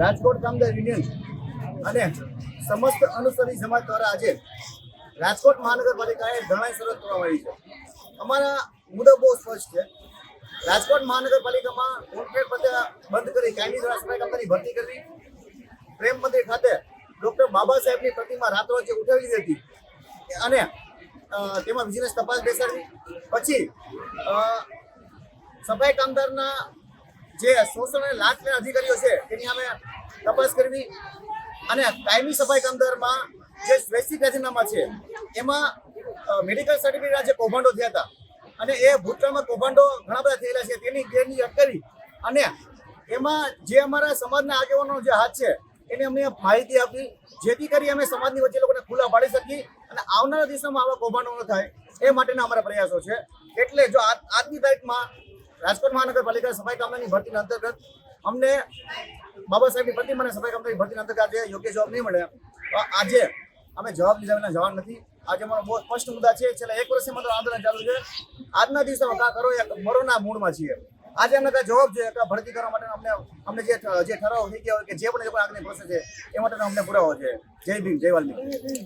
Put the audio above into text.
રાજકોટ કામદાર યુનિયન અને સમસ્ત અનુસરી સમાજ દ્વારા આજે રાજકોટ મહાનગરપાલિકાએ ધરણાની શરૂઆત કરવામાં આવી છે. અમારા મુદ્દો બહુ સ્પષ્ટ છે. રાજકોટ મહાનગરપાલિકામાં કોન્ટ્રાક્ટ પદ્ધતિ બંધ કરી, કાયમી દ્વારા સફાઈ કામદારની ભરતી કરવી પ્રેમ મંદિર ખાતે ડોક્ટર બાબા સાહેબની પ્રતિમા રાત્રોજે ઉઠાવી દીધી અને તેમાં વિજિલન્સ તપાસ બેસાડવી. પછી સફાઈ કામદારના જે શોષણ અને લાંચ અધિકારીઓ છે, તેની સામે તપાસ કરવી અને કાયમી સફાઈ કામદારમાં જે સ્વૈચ્છિક રાજીનામા છે, એમાં મેડિકલ સર્ટિફિકેટના જે કૌભાંડો થયા હતા અને એ ભૂતકાળમાં કૌભાંડો ઘણા બધા થયેલા છે, તેની ગેરની અટકાવી અને એમાં જે અમારા સમાજના આગેવાનો જે હાથ છે, એને અમને માહિતી આપી, જેથી કરી અમે સમાજની વચ્ચે લોકોને ખુલ્લા પાડી શકીએ અને આવનારા દિવસોમાં આવા કૌભાંડો ન થાય, એ માટેના અમારા પ્રયાસો છે. એટલે જો આજ- આજની તારીખમાં રાજકોટ મહાનગરપાલિકા સફાઈ કામદારની ભરતી અંતર્ગત અમને બાબા સાહેબની પ્રતિમાને સફાઈ કામદારની ભરતી અંતર્ગત આજે યોગ્ય જવાબ નહીં મળે તો આજે અમે જવાબ લીધા વિના જવાન નથી. આજે અમારો બહુ સ્પષ્ટ મુદ્દા છે. છેલ્લા એક વર્ષથી માત્ર આંદોલન ચાલુ છે. આજના દિવસોમાં કા કરો મરોના મૂળમાં છીએ. આજે અમને કાંઈ જવાબ જોઈએ ભરતી કરવા માટે અમને અમને જે જે ઠરાવ થઈ ગયા હોય કે જે પણ આગળની પ્રોસેસ છે, એ માટે અમને પુરાવો છે. જય ભીમ, જય વાલ્મીકી.